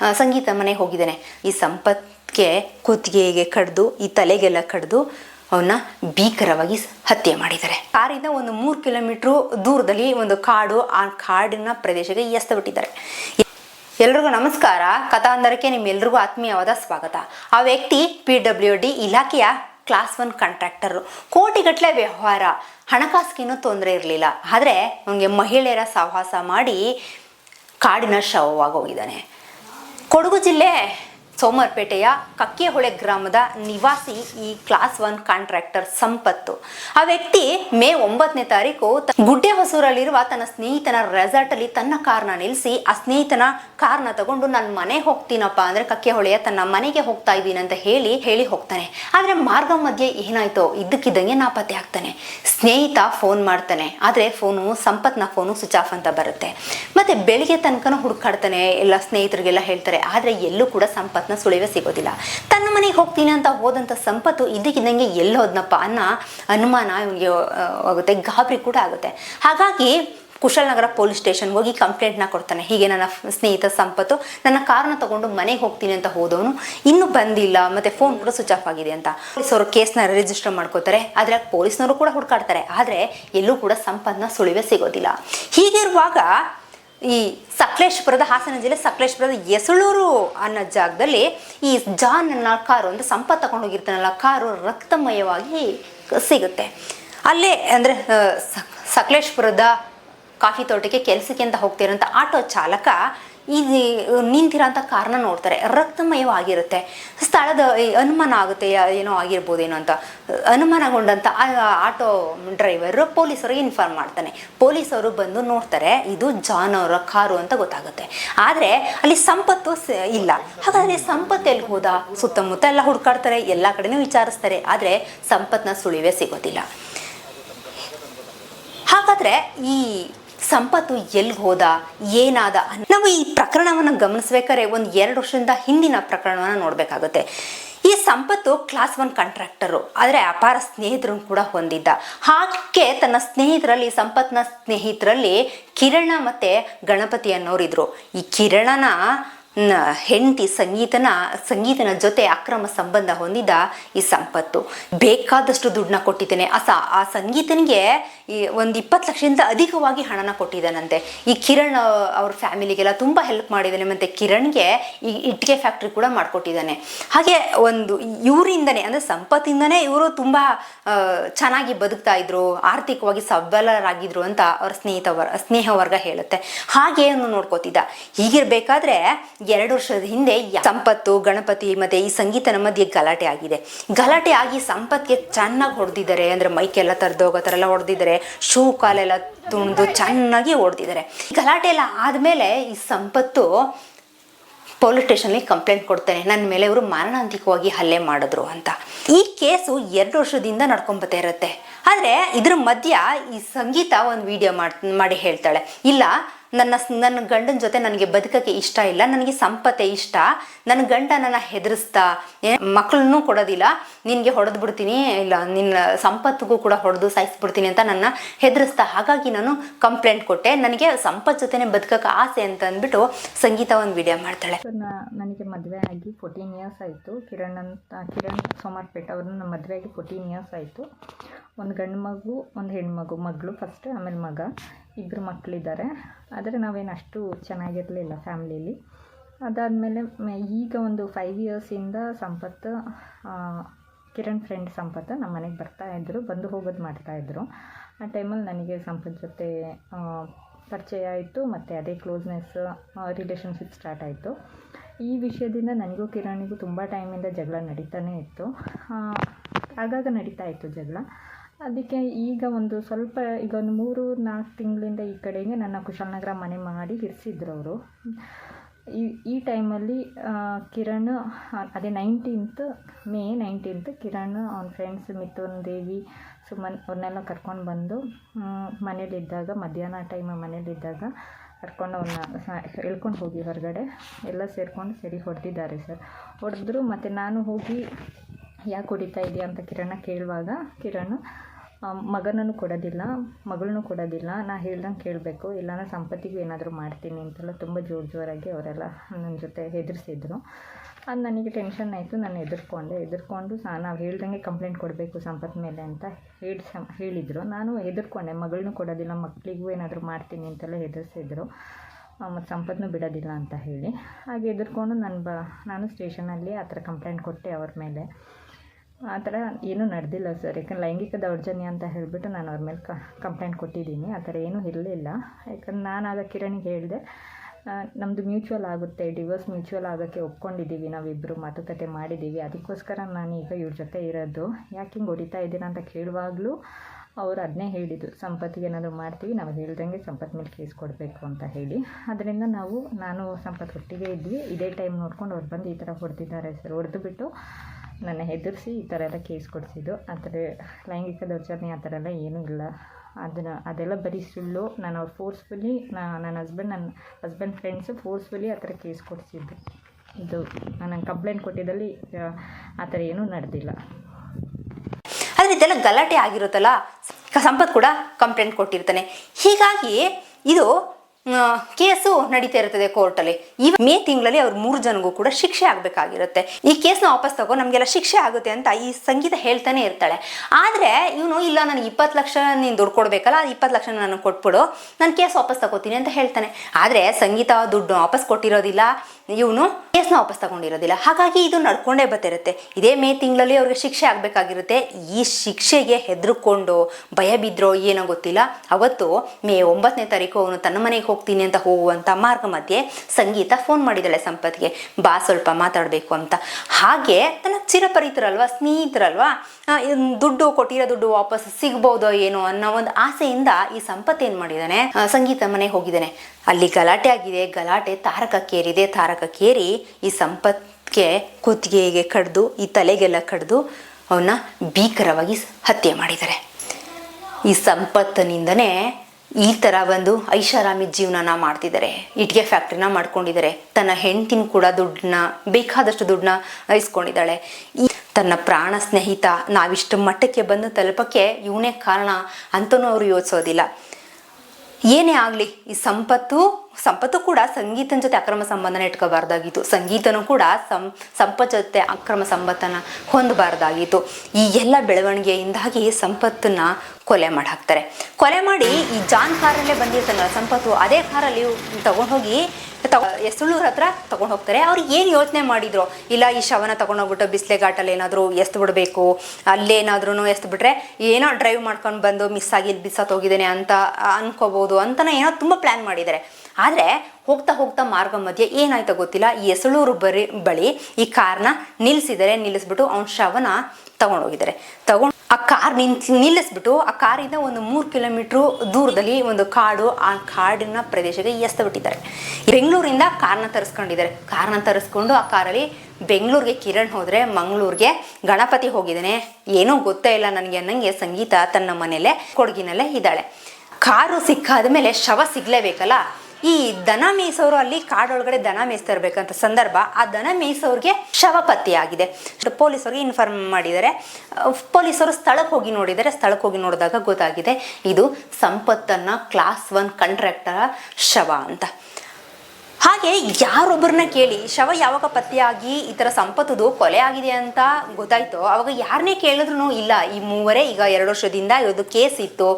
ಸಂಗೀತ ಮನೆಗೆ ಹೋಗಿದ್ದಾನೆ. ಈ ಸಂಪತ್ಗೆ, ಕುತ್ತಿಗೆಗೆ ಕಡ್ದು, ಈ ತಲೆಗೆಲ್ಲ ಕಡ್ದು ಅವನ್ನ ಭೀಕರವಾಗಿ ಹತ್ಯೆ ಮಾಡಿದ್ದಾರೆ. ಕಾರಿಂದ ಒಂದು ಮೂರು ಕಿಲೋಮೀಟ್ರು ದೂರದಲ್ಲಿ ಒಂದು ಕಾಡು, ಆ ಕಾಡಿನ ಪ್ರದೇಶಕ್ಕೆ ಎಸ್ತ ಬಿಟ್ಟಿದ್ದಾರೆ. ಎಲ್ರಿಗೂ ನಮಸ್ಕಾರ. ಕಥಾಂಧರಕ್ಕೆ ನಿಮ್ಮೆಲ್ರಿಗೂ ಆತ್ಮೀಯವಾದ ಸ್ವಾಗತ. ಆ ವ್ಯಕ್ತಿ ಪಿ ಡಬ್ಲ್ಯೂ ಡಿ ಇಲಾಖೆಯ ಕ್ಲಾಸ್ ಒನ್ ಕಾಂಟ್ರಾಕ್ಟರು. ಕೋಟಿಗಟ್ಟಲೆ ವ್ಯವಹಾರ. ಹಣಕಾಸಿಗೇನೂ ತೊಂದರೆ ಇರಲಿಲ್ಲ. ಆದರೆ ಅವನಿಗೆ ಮಹಿಳೆಯರ ಸಹವಾಸ ಮಾಡಿ ಕಾಡಿನ ಶವವಾಗಿ ಹೋಗಿದ್ದಾನೆ. ಕೊಡಗು ಜಿಲ್ಲೆ ಸೋಮವಾರಪೇಟೆಯ ಕಕ್ಕೆಹೊಳೆ ಗ್ರಾಮದ ನಿವಾಸಿ ಈ ಕ್ಲಾಸ್ ಒನ್ ಕಾಂಟ್ರಾಕ್ಟರ್ ಸಂಪತ್ತು. ಆ ವ್ಯಕ್ತಿ ಮೇ ಒಂಬತ್ತನೇ ತಾರೀಕು ಗುಡ್ಡೆ ಹೊಸೂರಲ್ಲಿರುವ ತನ್ನ ಸ್ನೇಹಿತನ ರೆಸಾರ್ಟ್ ಅಲ್ಲಿ ತನ್ನ ಕಾರ್ನ ನಿಲ್ಲಿಸಿ, ಆ ಸ್ನೇಹಿತನ ಕಾರ್ನ ತಗೊಂಡು ನಾನು ಮನೆ ಹೋಗ್ತೀನಪ್ಪ, ಅಂದ್ರೆ ಕಕ್ಕೆಹೊಳೆಯ ತನ್ನ ಮನೆಗೆ ಹೋಗ್ತಾ ಇದ್ದೀನಿ ಅಂತ ಹೇಳಿ ಹೇಳಿ ಹೋಗ್ತಾನೆ. ಆದ್ರೆ ಮಾರ್ಗ ಮಧ್ಯೆ ಏನಾಯ್ತೋ, ಇದ್ದಕ್ಕಿದ್ದಂಗೆ ನಾಪತ್ತೆ ಆಗ್ತಾನೆ. ಸ್ನೇಹಿತ ಫೋನ್ ಮಾಡ್ತಾನೆ, ಆದ್ರೆ ಫೋನು, ಸಂಪತ್ನ ಫೋನು ಸ್ವಿಚ್ ಆಫ್ ಅಂತ ಬರುತ್ತೆ. ಮತ್ತೆ ಬೆಳಿಗ್ಗೆ ತನಕನೂ ಹುಡುಕಾಡ್ತಾನೆ, ಎಲ್ಲ ಸ್ನೇಹಿತರಿಗೆಲ್ಲ ಹೇಳ್ತಾರೆ, ಆದ್ರೆ ಎಲ್ಲೂ ಕೂಡ ಸಂಪತ್ನ ಸುಳಿವೆ ಸಿಗೋದಿಲ್ಲ. ತನ್ನ ಮನೆಗೆ ಹೋಗ್ತೀನಿ ಅಂತ ಹೋದಂಥ ಸಂಪತ್ತು ಇದ್ದಕ್ಕಿದ್ದಂಗೆ ಎಲ್ಲಿ ಹೋದ್ನಪ್ಪ ಅನ್ನೋ ಅನುಮಾನ ಇವನಿಗೆ ಆಗುತ್ತೆ. ಗಾಬರಿ ಕೂಡ ಆಗುತ್ತೆ. ಹಾಗಾಗಿ ಕುಶಲನಗರ ಪೊಲೀಸ್ ಸ್ಟೇಷನ್ಗೆ ಹೋಗಿ ಕಂಪ್ಲೇಂಟ್ನ ಕೊಡ್ತಾನೆ. ಹೀಗೆ ನನ್ನ ಸ್ನೇಹಿತ ಸಂಪತ್ತು ನನ್ನ ಕಾರನ್ನ ತಗೊಂಡು ಮನೆಗೆ ಹೋಗ್ತೀನಿ ಅಂತ ಹೋದವನು ಇನ್ನೂ ಬಂದಿಲ್ಲ. ಮತ್ತೆ ಫೋನ್ ಕೂಡ ಸ್ವಿಚ್ ಆಫ್ ಆಗಿದೆ ಅಂತ. ಪೊಲೀಸರು ಕೇಸ್ನ ರಿಜಿಸ್ಟರ್ ಮಾಡ್ಕೋತಾರೆ. ಆದರೆ ಪೊಲೀಸ್ನವರು ಕೂಡ ಹುಡುಕಾಡ್ತಾರೆ. ಆದರೆ ಎಲ್ಲೂ ಕೂಡ ಸಂಪತ್ನ ಸುಳಿವೆ ಸಿಗೋದಿಲ್ಲ. ಹೀಗಿರುವಾಗ ಈ ಸಕಲೇಶ್ಪುರದ, ಹಾಸನ ಜಿಲ್ಲೆ ಸಕಲೇಶ್ಪುರದ ಎಸಳೂರು ಅನ್ನೋ ಜಾಗದಲ್ಲಿ ಈ ಜಾನ್ ಅನ್ನೋ ಕಾರು ಅಂದರೆ ಸಂಪತ್ ತಗೊಂಡೋಗಿರ್ತಾನಲ್ಲ ಕಾರು ರಕ್ತಮಯವಾಗಿ ಸಿಗುತ್ತೆ. ಅಲ್ಲೇ ಅಂದರೆ ಸಕಲೇಶ್ಪುರದ ಕಾಫಿ ತೋಟಕ್ಕೆ ಕೆಲಸಕ್ಕೆ ಅಂತ ಹೋಗ್ತಿರೋಂಥ ಆಟೋ ಚಾಲಕ ಈ ನಿಂತಿರೋಂಥ ಕಾರಣ ನೋಡ್ತಾರೆ. ರಕ್ತಮಯವಾಗಿರುತ್ತೆ. ಸ್ಥಳದ ಅನುಮಾನ ಆಗುತ್ತೆ ಏನೋ ಆಗಿರ್ಬೋದೇನೋ ಅಂತ. ಅನುಮಾನಗೊಂಡಂಥ ಆಟೋ ಡ್ರೈವರು ಪೊಲೀಸರು ಇನ್ಫಾರ್ಮ್ ಮಾಡ್ತಾನೆ. ಪೊಲೀಸರು ಬಂದು ನೋಡ್ತಾರೆ, ಇದು ಜಾನ್ ಅವರ ಕಾರು ಅಂತ ಗೊತ್ತಾಗುತ್ತೆ. ಆದರೆ, ಅಲ್ಲಿ ಸಂಪತ್ತು ಇಲ್ಲ. ಹಾಗಾದರೆ ಸಂಪತ್ತು ಎಲ್ಲಿ ಹೋದ? ಸುತ್ತಮುತ್ತ ಎಲ್ಲ ಹುಡ್ಕಾಡ್ತಾರೆ, ಎಲ್ಲ ಕಡೆನೂ ವಿಚಾರಿಸ್ತಾರೆ. ಆದರೆ ಸಂಪತ್ನ ಸುಳಿವೇ ಸಿಗೋದಿಲ್ಲ. ಹಾಗಾದ್ರೆ, ಈ ಸಂಪತ್ತು ಎಲ್ಲಿ ಹೋದ? ಏನಾದ ನಾವು ಈ ಪ್ರಕರಣವನ್ನು ಗಮನಿಸ್ಬೇಕಾದ್ರೆ ಒಂದು ಎರಡು ವರ್ಷದಿಂದ ಹಿಂದಿನ ಪ್ರಕರಣವನ್ನು ನೋಡಬೇಕಾಗುತ್ತೆ. ಈ ಸಂಪತ್ತು ಕ್ಲಾಸ್ ಒನ್ ಕಾಂಟ್ರಾಕ್ಟರು ಆದರೆ ಅಪಾರ ಸ್ನೇಹಿತರು ಕೂಡ ಹೊಂದಿದ್ದ. ಹಾಗೆ ತನ್ನ ಸ್ನೇಹಿತರಲ್ಲಿ ಸಂಪತ್ನ ಸ್ನೇಹಿತರಲ್ಲಿ ಕಿರಣ ಮತ್ತು ಗಣಪತಿ ಅನ್ನೋರಿದ್ರು. ಈ ಕಿರಣನ ಹೆಂಡತಿ ಸಂಗೀತನ ಸಂಗೀತನ ಜೊತೆ ಅಕ್ರಮ ಸಂಬಂಧ ಹೊಂದಿದ್ದ ಈ ಸಂಪತ್ತು. ಬೇಕಾದಷ್ಟು ದುಡ್ಡನ್ನ ಕೊಟ್ಟಿದ್ದೇನೆ. ಆ ಆ ಸಂಗೀತನಿಗೆ ಈ ಒಂದು ಇಪ್ಪತ್ತು ಲಕ್ಷದಿಂದ ಅಧಿಕವಾಗಿ ಹಣನ ಕೊಟ್ಟಿದ್ದಾನಂತೆ. ಈ ಕಿರಣ್ ಅವ್ರ ಫ್ಯಾಮಿಲಿಗೆಲ್ಲ ತುಂಬ ಹೆಲ್ಪ್ ಮಾಡಿದ್ದಾನೆ ಮತ್ತು ಕಿರಣ್ಗೆ ಈ ಇಟ್ಟಿಗೆ ಫ್ಯಾಕ್ಟ್ರಿ ಕೂಡ ಮಾಡಿಕೊಟ್ಟಿದ್ದಾನೆ. ಹಾಗೆ ಒಂದು ಇವರಿಂದನೇ, ಅಂದರೆ ಸಂಪತ್ತಿಂದನೇ ಇವರು ತುಂಬ ಚೆನ್ನಾಗಿ ಬದುಕ್ತಾ ಇದ್ರು, ಆರ್ಥಿಕವಾಗಿ ಸಬಲರಾಗಿದ್ರು ಅಂತ ಅವ್ರ ಸ್ನೇಹಿತ ವರ್, ಸ್ನೇಹ ವರ್ಗ ಹೇಳುತ್ತೆ. ಹಾಗೆ ನೋಡ್ಕೋತಿದ್ದ. ಹೀಗಿರ್ಬೇಕಾದ್ರೆ ಎರಡು ವರ್ಷದ ಹಿಂದೆ ಸಂಪತ್ತು, ಗಣಪತಿ, ಮತ್ತೆ ಈ ಸಂಗೀತನ ಮಧ್ಯೆ ಗಲಾಟೆ ಆಗಿದೆ. ಗಲಾಟೆ ಆಗಿ ಸಂಪತ್ಗೆ ಚೆನ್ನಾಗಿ ಹೊಡೆದಿದ್ದಾರೆ. ಅಂದ್ರೆ ಮೈಕೆಲ್ಲ ತರದೋಗೋ ಥರ ಎಲ್ಲ ಹೊಡೆದಿದ್ದಾರೆ. ಶೂ ಕಾಲೆಲ್ಲ ತುಣಿದು ಚೆನ್ನಾಗಿ ಹೊಡೆದಿದ್ದಾರೆ ಗಲಾಟೆ ಎಲ್ಲ ಆದಮೇಲೆ ಈ ಸಂಪತ್ತು ಪೊಲೀಸ್ ಸ್ಟೇಷನ್ಲಿ ಕಂಪ್ಲೇಂಟ್ ಕೊಡ್ತಾನೆ ನನ್ನ ಮೇಲೆ ಇವರು ಮಾರಣಾಂತಿಕವಾಗಿ ಹಲ್ಲೆ ಮಾಡಿದ್ರು ಅಂತ. ಈ ಕೇಸು ಎರಡು ವರ್ಷದಿಂದ ನಡ್ಕೊಂಬತ್ತಾ ಇರುತ್ತೆ. ಆದರೆ ಇದ್ರ ಮಧ್ಯ ಈ ಸಂಗೀತ ಒಂದು ವಿಡಿಯೋ ಮಾಡಿ ಹೇಳ್ತಾಳೆ. ಇಲ್ಲ ನನ್ನ ನನ್ನ ಗಂಡನ ಜೊತೆ ನನಗೆ ಬದುಕಕ್ಕೆ ಇಷ್ಟ ಇಲ್ಲ, ನನಗೆ ಸಂಪತ್ತೆ ಇಷ್ಟ, ನನ್ನ ಗಂಡ ನನ್ನ ಹೆದರಿಸ್ತಾ ಮಕ್ಕಳನ್ನೂ ಕೊಡೋದಿಲ್ಲ, ನಿನಗೆ ಹೊಡೆದು ಬಿಡ್ತೀನಿ, ಇಲ್ಲ, ನಿನ್ನ ಸಂಪತ್ತಿಗೂ ಕೂಡ ಹೊಡೆದು ಸಾಯಿಸ್ಬಿಡ್ತೀನಿ ಅಂತ ನನ್ನ ಹೆದರಿಸ್ತಾ, ಹಾಗಾಗಿ ನಾನು ಕಂಪ್ಲೇಂಟ್ ಕೊಟ್ಟೆ. ನನಗೆ ಸಂಪತ್ ಜೊತೆನೇ ಬದುಕಕ್ಕೆ ಆಸೆ ಅಂತ ಅಂದ್ಬಿಟ್ಟು ಸಂಗೀತ ಒಂದು ವಿಡಿಯೋ ಮಾಡ್ತಾಳೆ. ನನಗೆ ಮದುವೆ ಆಗಿ ಫೋರ್ಟೀನ್ ಇಯರ್ಸ್ ಆಯಿತು. ಕಿರಣ್ ಅಂತ, ಕಿರಣ್ ಸೋಮಾರ್ಪೇಟ್ ಅವ್ರನ್ನ ನಮ್ಮ ಮದುವೆ ಆಗಿ ಫೋರ್ಟೀನ್ ಇಯರ್ಸ್ ಆಯಿತು. ಒಂದು ಗಂಡು ಮಗು ಒಂದು ಹೆಣ್ಮಗು, ಮಗಳು ಫಸ್ಟ್ ಆಮೇಲೆ ಮಗ. ಇಬ್ಬರು ಮಕ್ಕಳಿದ್ದಾರೆ ಆದರೆ ನಾವೇನು ಅಷ್ಟು ಚೆನ್ನಾಗಿರಲಿಲ್ಲ ಫ್ಯಾಮ್ಲೀಲಿ. ಅದಾದಮೇಲೆ ಈಗ ಒಂದು ಫೈವ್ ಇಯರ್ಸಿಂದ ಸಂಪತ್ತು ಕಿರಣ್ ಫ್ರೆಂಡ್ ಸಂಪತ್ತು ನಮ್ಮ ಮನೆಗೆ ಬರ್ತಾಯಿದ್ರು ಬಂದು ಹೋಗೋದು ಮಾಡ್ತಾಯಿದ್ರು ಆ ಟೈಮಲ್ಲಿ ನನಗೆ ಸಂಪತ್ ಜೊತೆ ಪರಿಚಯ ಆಯಿತು, ಮತ್ತು ಅದೇ ಕ್ಲೋಸ್ನೆಸ್ ರಿಲೇಷನ್ಶಿಪ್ ಸ್ಟಾರ್ಟ್ ಆಯಿತು. ಈ ವಿಷಯದಿಂದ ನನಗೂ ಕಿರಣಿಗೂ ತುಂಬ ಟೈಮಿಂದ ಜಗಳ ನಡೀತಾನೇ ಇತ್ತು. ಆಗಾಗ ನಡೀತಾ ಇತ್ತು ಜಗಳ. ಅದಕ್ಕೆ ಈಗ ಒಂದು ಸ್ವಲ್ಪ, ಈಗ ಒಂದು ಮೂರು ನಾಲ್ಕು ತಿಂಗಳಿಂದ ಈ ಕಡೆಗೆ ನನ್ನ ಕುಶಾಲನಗರ ಮನೆ ಮಾಡಿ ಇರಿಸಿದ್ರು ಅವರು. ಈ ಈ ಟೈಮಲ್ಲಿ ಕಿರಣ್ ಅದೇ ನೈನ್ಟೀನ್ತ್, ಮೇ ನೈನ್ಟೀನ್ತ್ ಕಿರಣ್ ಅವ್ನ ಫ್ರೆಂಡ್ಸ್ ಮಿಥುನ್, ದೇವಿ, ಸುಮನ್ ಅವ್ರನ್ನೆಲ್ಲ ಕರ್ಕೊಂಡು ಬಂದು ಮನೇಲಿದ್ದಾಗ, ಮಧ್ಯಾಹ್ನ ಟೈಮ್ ಮನೇಲಿದ್ದಾಗ ಕರ್ಕೊಂಡು ಅವನ್ನ ಎಳ್ಕೊಂಡು ಹೋಗಿ ಹೊರಗಡೆ. ಎಲ್ಲ ಸೇರಿಕೊಂಡು ಸರಿ ಹೊಡೆದಿದ್ದಾರೆ ಸರ್. ಹೊಡೆದ್ರು ಮತ್ತು ನಾನು ಹೋಗಿ ಯಾಕೆ ಕುಡಿತಾ ಇದೆಯಾ ಅಂತ ಕಿರಣ ಕೇಳುವಾಗ ಕಿರಣ ಮಗನನ್ನು ಕೊಡೋದಿಲ್ಲ, ಮಗಳನ್ನೂ ಕೊಡೋದಿಲ್ಲ, ನಾ ಹೇಳ್ದಂಗೆ ಕೇಳಬೇಕು, ಇಲ್ಲಾಂದ್ರೆ ಸಂಪತ್ತಿಗೂ ಏನಾದರೂ ಮಾಡ್ತೀನಿ ಅಂತೆಲ್ಲ ತುಂಬ ಜೋರು ಜೋರಾಗಿ ಅವರೆಲ್ಲ ನನ್ನ ಜೊತೆ ಹೆದರಿಸಿದ್ರು. ಅದು ನನಗೆ ಟೆನ್ಷನ್ ಆಯಿತು, ನಾನು ಹೆದರ್ಕೊಂಡೆ. ಹೆದರ್ಕೊಂಡು ಸಹ ನಾವು ಹೇಳ್ದಂಗೆ ಕಂಪ್ಲೇಂಟ್ ಕೊಡಬೇಕು ಸಂಪತ್ ಮೇಲೆ ಅಂತ ಹೇಳಿ, ಹೇಳಿದರು. ನಾನು ಹೆದರ್ಕೊಂಡೆ, ಮಗಳನ್ನೂ ಕೊಡೋದಿಲ್ಲ ಮಕ್ಕಳಿಗೂ ಏನಾದರೂ ಮಾಡ್ತೀನಿ ಅಂತೆಲ್ಲ ಹೆದರಿಸಿದ್ರು. ಮತ್ತು ಸಂಪತ್ನೂ ಬಿಡೋದಿಲ್ಲ ಅಂತ ಹೇಳಿ. ಹಾಗೆ ಹೆದರ್ಕೊಂಡು ನಾನು ಬ, ನಾನು ಸ್ಟೇಷನಲ್ಲಿ ಆ ಥರ ಕಂಪ್ಲೇಂಟ್ ಕೊಟ್ಟೆ ಅವ್ರ ಮೇಲೆ. ಆ ಥರ ಏನೂ ನಡೆದಿಲ್ಲ ಸರ್. ಯಾಕಂದ್ರೆ ಲೈಂಗಿಕ ದೌರ್ಜನ್ಯ ಅಂತ ಹೇಳಿಬಿಟ್ಟು ನಾನು ಅವ್ರ ಮೇಲೆ ಕಂಪ್ಲೇಂಟ್ ಕೊಟ್ಟಿದ್ದೀನಿ. ಆ ಥರ ಏನೂ ಇರಲಿಲ್ಲ. ಯಾಕಂದ್ರೆ ನಾನು ಆಗ ಕಿರಣಿಗೆ ಹೇಳಿದೆ ನಮ್ಮದು ಮ್ಯೂಚುವಲ್ ಆಗುತ್ತೆ ಡಿವೋರ್ಸ್ ಮ್ಯೂಚುವಲ್ ಆಗೋಕ್ಕೆ ಒಪ್ಕೊಂಡಿದ್ದೀವಿ ನಾವಿಬ್ಬರು ಮಾತುಕತೆ ಮಾಡಿದ್ದೀವಿ. ಅದಕ್ಕೋಸ್ಕರ ನಾನು ಈಗ ಇವ್ರ ಜೊತೆ ಇರೋದು. ಯಾಕೆ ಹಿಂಗೆ ಹೊಡಿತಾ ಇದ್ದೀರಾ ಅಂತ ಕೇಳುವಾಗಲೂ ಅವರು ಅದನ್ನೇ ಹೇಳಿದ್ದು ಸಂಪತ್ತಿಗೆ ಏನಾದರೂ ಮಾಡ್ತೀವಿ, ನಾವು ಹೇಳ್ದಂಗೆ ಸಂಪತ್ ಮೇಲೆ ಕೇಸ್ ಕೊಡಬೇಕು ಅಂತ ಹೇಳಿ. ಅದರಿಂದ ನಾವು, ನಾನು ಸಂಪತ್ ಒಟ್ಟಿಗೆ ಇದ್ವಿ. ಇದೇ ಟೈಮ್ ನೋಡ್ಕೊಂಡು ಅವ್ರು ಬಂದು ಈ ಥರ ಹೊಡೆದಿದ್ದಾರೆ ಸರ್. ಹೊಡೆದು ಬಿಟ್ಟು ನನ್ನ ಹೆದರಿಸಿ ಈ ಥರ ಎಲ್ಲ ಕೇಸ್ ಕೊಡಿಸಿದ್ದು. ಆ ಥರ ಲೈಂಗಿಕ ದೌರ್ಜನ್ಯ ಆ ಥರ ಎಲ್ಲ ಏನೂ ಇಲ್ಲ. ಅದನ್ನು ಅದೆಲ್ಲ ಬರೀ ಸುಳ್ಳು. ನಾನು ಅವ್ರು ಫೋರ್ಸ್ಫುಲಿ ನನ್ನ ಹಸ್ಬೆಂಡ್ ನನ್ನ ಹಸ್ಬೆಂಡ್ ಫ್ರೆಂಡ್ಸು ಫೋರ್ಸ್ಫುಲಿ ಆ ಥರ ಕೇಸ್ ಕೊಡಿಸಿದ್ದು. ಇದು ನಾನು ಕಂಪ್ಲೇಂಟ್ ಕೊಟ್ಟಿದ್ದಲ್ಲಿ ಆ, ಥರ ಏನೂ ನಡೆದಿಲ್ಲ. ಆದರೆ ಇದೆಲ್ಲ ಗಲಾಟೆ ಆಗಿರುತ್ತಲ್ಲ? ಸಂಪತ್ ಕೂಡ ಕಂಪ್ಲೇಂಟ್ ಕೊಟ್ಟಿರ್ತಾನೆ. ಹೀಗಾಗಿ ಇದು ಕೇಸು ನಡೀತಾ ಇರುತ್ತದೆ ಕೋರ್ಟಲ್ಲಿ ಈ ಮೇ ತಿಂಗಳಲ್ಲಿ ಅವ್ರ ಮೂರು ಜನಗೂ ಕೂಡ ಶಿಕ್ಷೆ ಆಗಬೇಕಾಗಿರುತ್ತೆ. ಈ ಕೇಸ್ನ ವಾಪಸ್ ತಗೋ, ನಮಗೆಲ್ಲ ಶಿಕ್ಷೆ ಆಗುತ್ತೆ ಅಂತ ಈ ಸಂಗೀತ ಹೇಳ್ತಾನೆ ಇರ್ತಾಳೆ. ಆದರೆ ಇವನು, ಇಲ್ಲ ನನಗೆ ಇಪ್ಪತ್ತು ಲಕ್ಷ ನೀನು ದುಡ್ಡು ಕೊಡಬೇಕಲ್ಲ, ಅದು ಇಪ್ಪತ್ತು ಲಕ್ಷ ನಾನು ಕೊಟ್ಬಿಡು, ನಾನು ಕೇಸ್ ವಾಪಸ್ ತಗೋತೀನಿ ಅಂತ ಹೇಳ್ತಾನೆ. ಆದರೆ ಸಂಗೀತ ದುಡ್ಡು ವಾಪಸ್ ಕೊಟ್ಟಿರೋದಿಲ್ಲ, ಇವನು ಕೇಸ್ನ ವಾಪಸ್ ತಗೊಂಡಿರೋದಿಲ್ಲ. ಹಾಗಾಗಿ ಇದು ನಡ್ಕೊಂಡೇ ಬರ್ತಿರುತ್ತೆ. ಇದೇ ಮೇ ತಿಂಗಳಲ್ಲಿ ಅವ್ರಿಗೆ ಶಿಕ್ಷೆ ಆಗಬೇಕಾಗಿರುತ್ತೆ. ಈ ಶಿಕ್ಷೆಗೆ ಹೆದರ್ಕೊಂಡು ಭಯ ಬಿದ್ರೋ ಏನೋ ಗೊತ್ತಿಲ್ಲ. ಅವತ್ತು ಮೇ ಒಂಬತ್ತನೇ ತಾರೀಕು ಅವನು ತನ್ನ ಮನೆಗೆ ಹೋಗ್ತೀನಿ ಅಂತ ಹೋಗುವಂಥ ಮಾರ್ಗ ಮಧ್ಯೆ ಸಂಗೀತ ಫೋನ್ ಮಾಡಿದ್ದಾಳೆ ಸಂಪತ್ಗೆ. ಬಾ ಸ್ವಲ್ಪ ಮಾತಾಡಬೇಕು ಅಂತ. ಹಾಗೆ ತನ್ನ ಚಿರಪರಿತರಲ್ವಾ, ಸ್ನೇಹಿತರಲ್ವಾ ದುಡ್ಡು ಕೊಟ್ಟಿರೋ ದುಡ್ಡು ವಾಪಸ್ ಸಿಗ್ಬೋದೋ ಏನೋ ಅನ್ನೋ ಒಂದು ಆಸೆಯಿಂದ ಈ ಸಂಪತ್ ಏನು ಮಾಡಿದ್ದಾನೆ? ಸಂಗೀತ ಮನೆಗೆ ಹೋಗಿದ್ದಾನೆ. ಅಲ್ಲಿ ಗಲಾಟೆ ಆಗಿದೆ, ಗಲಾಟೆ ತಾರಕ ಕೇರಿದೆ. ತಾರಕಕ್ಕೇರಿ ಈ ಸಂಪತ್ಗೆ ಕುತ್ತಿಗೆಗೆ ಕಡ್ದು, ಈ ತಲೆಗೆಲ್ಲ ಕಡ್ದು ಅವನ್ನ ಭೀಕರವಾಗಿ ಹತ್ಯೆ ಮಾಡಿದ್ದಾರೆ. ಈ ಸಂಪತ್ತಿನಿಂದನೇ ಈ ಥರ ಬಂದು ಐಷಾರಾಮಿ ಜೀವನನ ಮಾಡ್ತಿದ್ದಾರೆ. ಇಟ್ಟಿಗೆ ಫ್ಯಾಕ್ಟ್ರಿನ ಮಾಡ್ಕೊಂಡಿದ್ದಾರೆ. ತನ್ನ ಹೆಂಡತಿನ ಕೂಡ ದುಡ್ಡನ್ನ, ಬೇಕಾದಷ್ಟು ದುಡ್ಡನ್ನ ಐಸ್ಕೊಂಡಿದ್ದಾಳೆ ಈ ತನ್ನ ಪ್ರಾಣ ಸ್ನೇಹಿತ ನಾವಿಷ್ಟು ಮಟ್ಟಕ್ಕೆ ಬಂದು ತಲುಪಕ್ಕೆ ಇವನೇ ಕಾರಣ ಅಂತನೂ ಅವರು ಯೋಚಿಸೋದಿಲ್ಲ. ಏನೇ ಆಗಲಿ, ಈ ಸಂಪತ್ತು ಸಂಪತ್ತು ಕೂಡ ಸಂಗೀತನ ಜೊತೆ ಅಕ್ರಮ ಸಂಬಂಧನ ಇಟ್ಕೋಬಾರ್ದಾಗಿತ್ತು. ಸಂಗೀತನೂ ಕೂಡ ಸಂ ಸಂಪತ್ ಜೊತೆ ಅಕ್ರಮ ಸಂಬಂಧನ ಹೊಂದಬಾರ್ದಾಗಿತ್ತು. ಈ ಎಲ್ಲ ಬೆಳವಣಿಗೆಯಿಂದಾಗಿ ಸಂಪತ್ತನ್ನ ಕೊಲೆ ಮಾಡಿ ಹಾಕ್ತಾರೆ ಕೊಲೆ ಮಾಡಿ ಈ ಜಾನ್ ಕಾರಲ್ಲೇ ಬಂದಿರ್ತಾನಲ್ಲ ಸಂಪತ್ತು, ಅದೇ ಕಾರಲ್ಲಿ ತಗೊಂಡು ಹೋಗಿ ಎಸುಳೂರ್ ಹತ್ರ ತಗೊಂಡು ಹೋಗ್ತಾರೆ. ಅವ್ರು ಏನು ಯೋಚನೆ ಮಾಡಿದ್ರು? ಇಲ್ಲ, ಈ ಶವನ ತಗೊಂಡೋಗ್ಬಿಟ್ಟು ಬಿಸ್ಲೆ ಘಾಟಲ್ಲಿ ಏನಾದರೂ ಎಸ್ತು ಬಿಡಬೇಕು ಅಲ್ಲೇನಾದ್ರೂ ಎಸ್ತು ಬಿಟ್ರೆ ಏನೋ ಡ್ರೈವ್ ಮಾಡ್ಕೊಂಡು ಬಂದು ಮಿಸ್ ಆಗಿ ಬಿಸಾತ್ ಹೋಗಿದ್ದೇನೆ ಅಂತ ಅನ್ಕೋಬಹುದು ಅಂತನ ಏನೋ ತುಂಬ ಪ್ಲ್ಯಾನ್ ಮಾಡಿದ್ದಾರೆ. ಆದರೆ ಹೋಗ್ತಾ ಹೋಗ್ತಾ ಮಾರ್ಗ ಮಧ್ಯೆ ಏನಾಯ್ತು ಗೊತ್ತಿಲ್ಲ. ಈ ಎಸಳೂರು ಬರಿ ಬಳಿ ಈ ಕಾರ್ನ ನಿಲ್ಲಿಸಿದರೆ ನಿಲ್ಲಿಸ್ಬಿಟ್ಟು ಅವನ ಶವನ ತಗೊಂಡೋಗಿದ್ದಾರೆ. ತಗೊಂಡು ಆ ಕಾರ್ ನಿಂತ್ ನಿಲ್ಲಿಸ್ಬಿಟ್ಟು ಆ ಕಾರಿಂದ ಒಂದು ಮೂರು ಕಿಲೋಮೀಟ್ರು ದೂರದಲ್ಲಿ ಒಂದು ಕಾಡು, ಆ ಕಾಡಿನ ಪ್ರದೇಶಕ್ಕೆ ಎಸ್ತ ಬಿಟ್ಟಿದ್ದಾರೆ ಬೆಂಗಳೂರಿಂದ ಕಾರ್ನ ತರಿಸ್ಕೊಂಡಿದ್ದಾರೆ. ಕಾರ್ನ ತರಿಸ್ಕೊಂಡು ಆ ಕಾರಲ್ಲಿ ಬೆಂಗಳೂರಿಗೆ ಕಿರಣ್ ಹೋದರೆ ಮಂಗಳೂರಿಗೆ ಗಣಪತಿ ಹೋಗಿದ್ದಾನೆ. ಏನೂ ಗೊತ್ತೇ ಇಲ್ಲ ನನಗೆ ಅನ್ನಂಗೆ ಸಂಗೀತ ತನ್ನ ಮನೆಯಲ್ಲೇ ಕೊಡಗಿನಲ್ಲೇ ಇದ್ದಾಳೆ. ಕಾರು ಸಿಕ್ಕಾದ ಮೇಲೆ ಶವ ಸಿಗ್ಲೇಬೇಕಲ್ಲ? ಈ ದನ ಮೇಯಿಸೋರು ಅಲ್ಲಿ ಕಾಡೊಳಗಡೆ ದನ ಮೇಯಿಸ್ತಾ ಇರ್ಬೇಕಂತ ಸಂದರ್ಭ, ಆ ದನ ಮೇಯಿಸೋರಿಗೆ ಶವ ಪತ್ತೆಯಾಗಿದೆ ಪೊಲೀಸರಿಗೆ ಇನ್ಫಾರ್ಮ್ ಮಾಡಿದ್ದಾರೆ. ಪೊಲೀಸರು ಸ್ಥಳಕ್ಕೆ ಹೋಗಿ ನೋಡಿದರೆ ಸ್ಥಳಕ್ಕೆ ಹೋಗಿ ನೋಡಿದಾಗ ಗೊತ್ತಾಗಿದೆ, ಇದು ಸಂಪತ್ತನ್ನ ಕ್ಲಾಸ್ ಒನ್ ಕಾಂಟ್ರಾಕ್ಟರ ಶವ ಅಂತ. ಹಾಗೆ ಯಾರೊಬ್ಬರನ್ನ ಕೇಳಿ, ಶವ ಯಾವಾಗ ಪತ್ತೆಯಾಗಿ ಈ ಥರ ಸಂಪತ್ತುದು ಕೊಲೆ ಆಗಿದೆ ಅಂತ ಗೊತ್ತಾಯ್ತೋ, ಅವಾಗ ಯಾರನ್ನೇ ಕೇಳಿದ್ರು ಇಲ್ಲ. ಈ ಮೂವರೇ ಈಗ ಎರಡು ವರ್ಷದಿಂದ ಇವ್ರದ್ದು ಕೇಸ್ ಇತ್ತು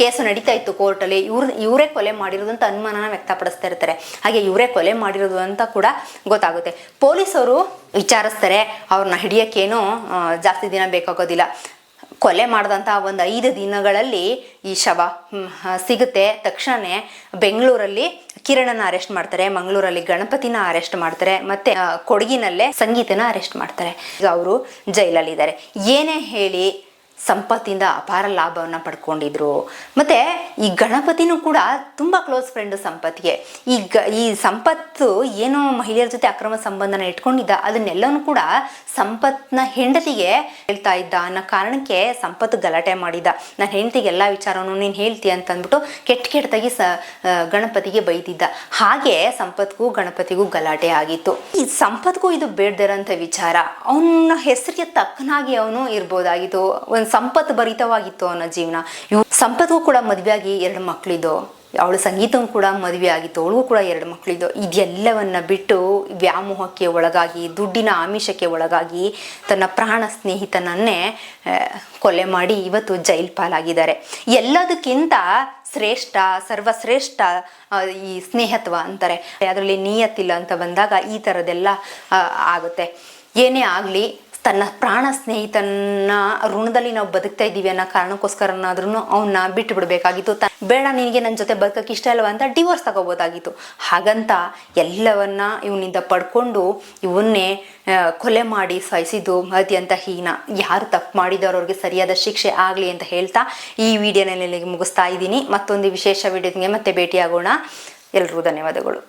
ಕೇಸು ನಡೀತಾ ಇತ್ತು ಕೋರ್ಟಲ್ಲಿ. ಇವ್ರ, ಇವರೇ ಕೊಲೆ ಮಾಡಿರೋದು ಅಂತ ಅನುಮಾನನ ವ್ಯಕ್ತಪಡಿಸ್ತಾ ಇರ್ತಾರೆ. ಹಾಗೆ ಇವರೇ ಕೊಲೆ ಮಾಡಿರೋದು ಅಂತ ಕೂಡ ಗೊತ್ತಾಗುತ್ತೆ. ಪೊಲೀಸರು ವಿಚಾರಿಸ್ತಾರೆ, ಅವ್ರನ್ನ ಹಿಡಿಯೋಕ್ಕೇನು ಜಾಸ್ತಿ ದಿನ ಬೇಕಾಗೋದಿಲ್ಲ. ಕೊಲೆ ಮಾಡಿದಂಥ ಒಂದು ಐದು ದಿನಗಳಲ್ಲಿ ಈ ಶವ ಸಿಗುತ್ತೆ. ತಕ್ಷಣವೇ ಬೆಂಗಳೂರಲ್ಲಿ ಕಿರಣನ ಅರೆಸ್ಟ್ ಮಾಡ್ತಾರೆ. ಮಂಗಳೂರಲ್ಲಿ ಗಣಪತಿನ ಅರೆಸ್ಟ್ ಮಾಡ್ತಾರೆ. ಮತ್ತೆ ಕೊಡಗಿನಲ್ಲೇ ಸಂಗೀತನ ಅರೆಸ್ಟ್ ಮಾಡ್ತಾರೆ. ಈಗ ಅವರು ಜೈಲಲ್ಲಿದ್ದಾರೆ. ಏನೇ ಹೇಳಿ ಸಂಪತ್ತಿಂದ ಅಪಾರ ಲಾಭವನ್ನು ಪಡ್ಕೊಂಡಿದ್ರು. ಮತ್ತೆ ಈ ಗಣಪತಿನೂ ಕೂಡ ತುಂಬ ಕ್ಲೋಸ್ ಫ್ರೆಂಡ್ ಸಂಪತ್ಗೆ ಈ ಗ, ಈ ಸಂಪತ್ತು ಏನೋ ಮಹಿಳೆಯರ ಜೊತೆ ಅಕ್ರಮ ಸಂಬಂಧನ ಇಟ್ಕೊಂಡಿದ್ದ ಅದನ್ನೆಲ್ಲವೂ ಕೂಡ ಸಂಪತ್ನ ಹೆಂಡತಿಗೆ ಹೇಳ್ತಾ ಇದ್ದ ಅನ್ನೋ ಕಾರಣಕ್ಕೆ ಸಂಪತ್ತು ಗಲಾಟೆ ಮಾಡಿದ್ದ ನನ್ನ ಹೆಂಡತಿಗೆ ಎಲ್ಲ ವಿಚಾರವನ್ನು ನೀನು ಹೇಳ್ತೀಯ ಅಂತ ಅಂದ್ಬಿಟ್ಟು ಕೆಟ್ಟ ಕೆಟ್ಟದಾಗಿ ಸ ಗಣಪತಿಗೆ ಬೈದಿದ್ದ ಹಾಗೆ ಸಂಪತ್ಗೂ ಗಣಪತಿಗೂ ಗಲಾಟೆ ಆಗಿತ್ತು. ಈ ಸಂಪತ್ಗೂ ಇದು ಬೇಡದಿರೋಂಥ ವಿಚಾರ. ಅವನ ಹೆಸರಿಗೆ ತಕ್ಕನಾಗಿ ಅವನು ಇರ್ಬೋದಾಗಿತ್ತು. ಒಂದು ಸಂಪತ್ತು ಭರಿತವಾಗಿತ್ತು ಅನ್ನೋ ಜೀವನ. ಇವ್ ಸಂಪತ್ಗೂ ಕೂಡ ಮದುವೆಯಾಗಿ ಎರಡು ಮಕ್ಕಳಿದ್ದು ಅವಳು ಸಂಗೀತವೂ ಕೂಡ ಮದುವೆ ಆಗಿತ್ತು ಅವಳಿಗೂ ಕೂಡ ಎರಡು ಮಕ್ಕಳಿದ್ದು ಇದೆಲ್ಲವನ್ನ ಬಿಟ್ಟು ವ್ಯಾಮೋಹಕ್ಕೆ ಒಳಗಾಗಿ, ದುಡ್ಡಿನ ಆಮಿಷಕ್ಕೆ ಒಳಗಾಗಿ ತನ್ನ ಪ್ರಾಣ ಸ್ನೇಹಿತನನ್ನೇ ಕೊಲೆ ಮಾಡಿ ಇವತ್ತು ಜೈಲ್ ಪಾಲಾಗಿದ್ದಾರೆ. ಎಲ್ಲದಕ್ಕಿಂತ ಶ್ರೇಷ್ಠ, ಸರ್ವಶ್ರೇಷ್ಠ ಈ ಸ್ನೇಹತ್ವ ಅಂತಾರೆ. ಅದರಲ್ಲಿ ನಿಯತ್ತಿಲ್ಲ ಅಂತ ಬಂದಾಗ ಈ ಥರದ್ದೆಲ್ಲ ಆಗುತ್ತೆ. ಏನೇ ಆಗಲಿ ತನ್ನ ಪ್ರಾಣ ಸ್ನೇಹಿತನ ಋಣದಲ್ಲಿ ನಾವು ಬದುಕ್ತಾ ಇದ್ದೀವಿ ಅನ್ನೋ ಕಾರಣಕ್ಕೋಸ್ಕರನಾದ್ರೂ ಅವನ್ನ ಬಿಟ್ಟು ಬಿಡಬೇಕಾಗಿತ್ತು ತ ಬೇಡ, ನಿನಗೆ ನನ್ನ ಜೊತೆ ಬದುಕಕ್ಕೆ ಇಷ್ಟ ಇಲ್ವಾ ಅಂತ ಡಿವೋರ್ಸ್ ತಗೋಬೋದಾಗಿತ್ತು. ಹಾಗಂತ ಎಲ್ಲವನ್ನ ಇವನಿಂದ ಪಡ್ಕೊಂಡು ಇವನ್ನೇ ಕೊಲೆ ಮಾಡಿ ಸಾಯಿಸಿದ್ದು ಅತ್ಯಂತ ಹೀನ. ಯಾರು ತಪ್ಪು ಮಾಡಿದವರು ಅವ್ರಿಗೆ ಸರಿಯಾದ ಶಿಕ್ಷೆ ಆಗಲಿ ಅಂತ ಹೇಳ್ತಾ ಈ ವಿಡಿಯೋನಲ್ಲಿ ಮುಗಿಸ್ತಾ ಇದ್ದೀನಿ. ಮತ್ತೊಂದು ವಿಶೇಷ ವಿಡಿಯೋಗೆ ಮತ್ತೆ ಭೇಟಿಯಾಗೋಣ. ಎಲ್ರಿಗೂ ಧನ್ಯವಾದಗಳು.